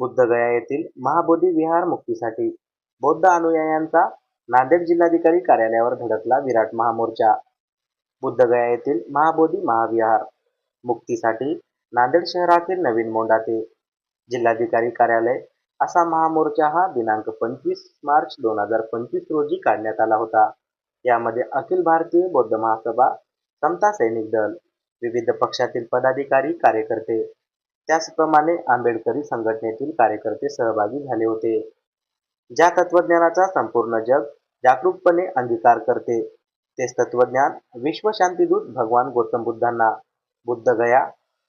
बुद्धगया येथील महाबोधी विहार मुक्तीसाठी बौद्ध अनुयायांचा नांदेड जिल्हाधिकारी कार्यालयावर धडकला विराट महामोर्चा. बुद्धगया येथील महाबोधी महाविहार मुक्तीसाठी नांदेड शहरातील नवीन मोंडा ते जिल्हाधिकारी कार्यालय असा महामोर्चा हा दिनांक पंचवीस मार्च दोन हजार पंचवीस रोजी काढण्यात आला होता. यामध्ये अखिल भारतीय बौद्ध महासभा समता सैनिक दल विविध पक्षातील पदाधिकारी कार्यकर्ते त्याचप्रमाणे आंबेडकरी संघटनेतील कार्यकर्ते सहभागी झाले होते. ज्या तत्वज्ञानाचा संपूर्ण जग जागरूकपणे अंगीकार करते तेच तत्वज्ञान विश्वशांतीदूत भगवान गौतम बुद्धांना बुद्धगया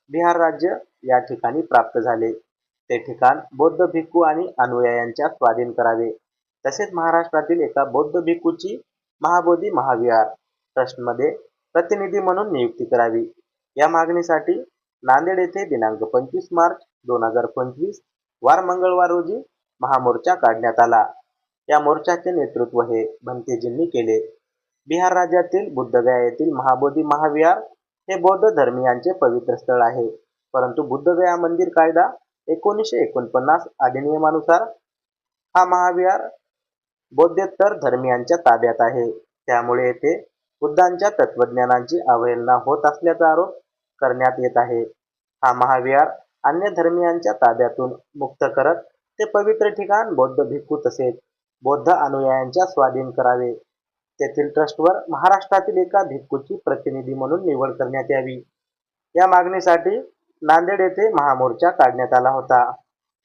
बिहार राज्य या ठिकाणी प्राप्त झाले. ते ठिकाण बौद्ध भिक्खू आणि अनुयायांच्या स्वाधीन करावे. तसेच महाराष्ट्रातील एका बौद्ध भिक्खूची महाबोधी महाविहार ट्रस्टमध्ये प्रतिनिधी म्हणून नियुक्ती करावी. या मागणीसाठी नांदेड येथे दिनांक पंचवीस मार्च दोन हजार पंचवीस वार मंगळवार रोजी महामोर्चा काढण्यात आला. या मोर्चाचे नेतृत्व हे भंतेजींनी केले. बिहार राज्यातील बुद्धगया येथील महाबोधी महाविहार हे बौद्ध धर्मियांचे पवित्र स्थळ आहे. परंतु बुद्धगया मंदिर कायदा एकोणीसशे एकोणपन्नास अधिनियमानुसार हा महाविहार बौद्धेतर धर्मियांच्या ताब्यात आहे. त्यामुळे येथे बुद्धांच्या तत्वज्ञानांची अवहेलना होत असल्याचा आरोप करण्यात येत आहे. हा महाविहार अन्य धर्मियांच्या ताब्यातून मुक्त करत ते पवित्र ठिकाण बौद्ध भिक्खू तसेच बौद्ध अनुयायांच्या स्वाधीन करावे. तेथील ट्रस्टवर महाराष्ट्रातील एका भिक्खूची प्रतिनिधी म्हणून निवड करण्यात यावी. या मागणीसाठी नांदेड येथे महामोर्चा काढण्यात आला होता.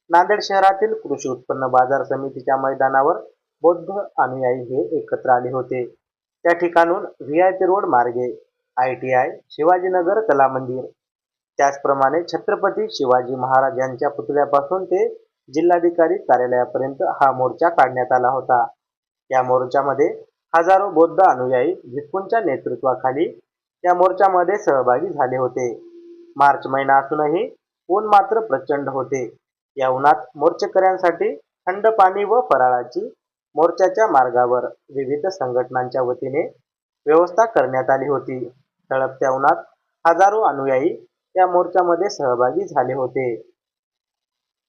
नांदेड शहरातील कृषी उत्पन्न बाजार समितीच्या मैदानावर बौद्ध अनुयायी हे एकत्र आले होते. त्या ठिकाणून व्ही आय पी रोड मार्गे I T I Shivajinagar Kala Mandir त्याचप्रमाणे छत्रपती शिवाजी महाराज यांच्या पुतळ्यापासून ते जिल्हाधिकारी कार्यालयापर्यंत हा मोर्चा काढण्यात आला होता. या मोर्चामध्ये हजारो बौद्ध अनुयायी भिक्खूंच्या नेतृत्वाखाली या मोर्चामध्ये सहभागी झाले होते. मार्च महिना असूनही ऊन मात्र प्रचंड होते. या उन्हात मोर्चेकऱ्यांसाठी थंड पाणी व फराळाची मोर्चाच्या मार्गावर विविध संघटनांच्या वतीने व्यवस्था करण्यात आली होती. तळपत्या उन्हात हजारो अनुयायी या मोर्चामध्ये सहभागी झाले होते.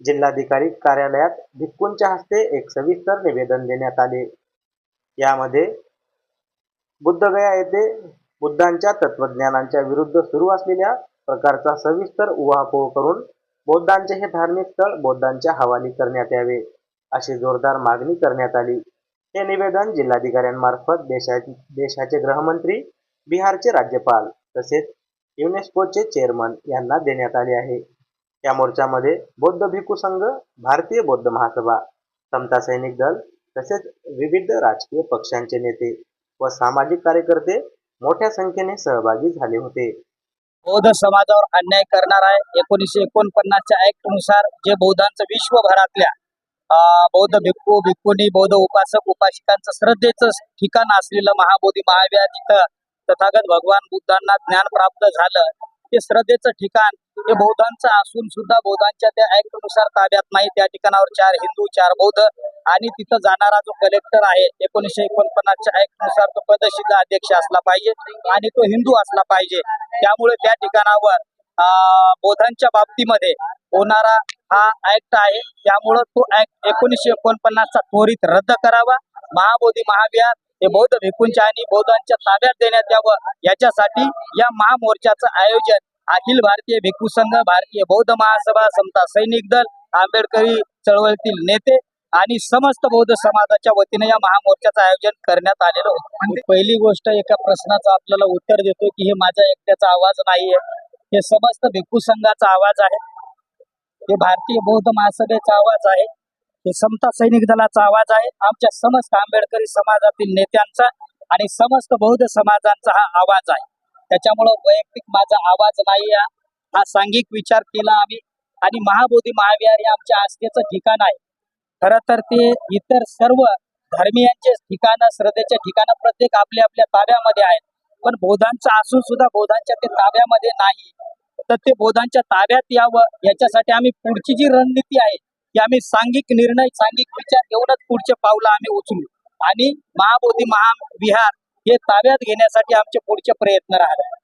जिल्हाधिकारी कार्यालयात भिक्कूंच्या हस्ते एक सविस्तर निवेदन देण्यात आले. यामध्ये बुद्धगया येथे बुद्धांच्या तत्वज्ञानांच्या विरुद्ध सुरू असलेल्या प्रकारचा सविस्तर उहापोह करून बौद्धांचे हे धार्मिक स्थळ बौद्धांच्या हवाली करण्यात यावे अशी जोरदार मागणी करण्यात आली. हे निवेदन जिल्हाधिकाऱ्यांमार्फत देशा देशाचे गृहमंत्री बिहारचे राज्यपाल तसेच युनेस्कोचे चेअरमन यांना देण्यात आले आहे. या मोर्चामध्ये बौद्ध भिक्खू संघ भारतीय बौद्ध महासभा समता सैनिक दल तसेच विविध राजकीय पक्षांचे नेते व सामाजिक कार्यकर्ते मोठ्या संख्येने सहभागी झाले होते. बौद्ध समाजावर अन्याय करणार आहे एकोणीसशे एकोणपन्नासच्या ऍक्टनुसार जे बौद्धांचं विश्वभरातल्या अं, बौद्ध भिक्खू भिक्खुनी बौद्ध उपासक उपासिकांचं श्रद्धेचं ठिकाण असलेलं महाबोधी महाविहार जिथं तथागत भगवान बुद्धांना ज्ञान प्राप्त झालं ते श्रद्धेचं ठिकाण हे बौद्धांचं असून सुद्धा बौद्धांच्या त्या ऍक्टनुसार ताब्यात नाही. त्या ठिकाणावर चार हिंदू चार बौद्ध आणि तिथं जाणारा जो कलेक्टर आहे एकोणीसशे एकोणपन्नासच्या ऍक्टनुसार तो पदसिद्ध अध्यक्ष असला पाहिजे आणि तो हिंदू असला पाहिजे. त्यामुळे त्या ठिकाणावर अं, बौद्धांच्या बाबतीमध्ये होणारा हा ऍक्ट आहे. त्यामुळं तो ऍक्ट एकोणीसशे एकोणपन्नासचा त्वरित रद्द करावा. महाबोधी महाविहार हे बौद्ध भिक्खूंच्या आणि बौद्धांच्या ताब्यात देण्यात यावं. याच्यासाठी या महामोर्चाचं आयोजन अखिल भारतीय भिक्खू संघ भारतीय बौद्ध महासभा समता सैनिक दल आंबेडकरी चळवळीतील नेते आणि समस्त बौद्ध समाजाच्या वतीने या महामोर्चाचं आयोजन करण्यात आलेलं होतं. पहिली गोष्ट एका प्रश्नाचं आपल्याला उत्तर देतो की हे माझा एकट्याचा आवाज नाहीये. हे समस्त भिक्खू संघाचा आवाज आहे. हे भारतीय बौद्ध महासभेचा आवाज आहे. हे समता सैनिक दलाचा आवाज आहे. आमच्या समस्त आंबेडकरी समाजातील नेत्यांचा आणि समस्त बौद्ध समाजांचा हा आवाज आहे. त्याच्यामुळं वैयक्तिक माझा आवाज नाही हा. सांघिक विचार केला आम्ही. आणि महाबोधी महाविहार हे आमच्या आस्थेचं ठिकाण आहे. खरं तर ते इतर सर्व धर्मियांचे ठिकाणं श्रद्धेचे ठिकाणं प्रत्येक आपल्या आपल्या ताब्यामध्ये आहेत. पण बोधांचं असून सुद्धा बौद्धांच्या ते ताब्यामध्ये नाही. तर ते बोधांच्या ताब्यात यावं. याच्यासाठी आम्ही पुढची जी रणनीती आहे की आम्ही सांघिक निर्णय सांघिक विचार घेऊनच पुढचे पावलं आम्ही उचलू. आणि महाबोधी महाविहार हे ताब्यात घेण्यासाठी आमचे पुढचे प्रयत्न राहतात.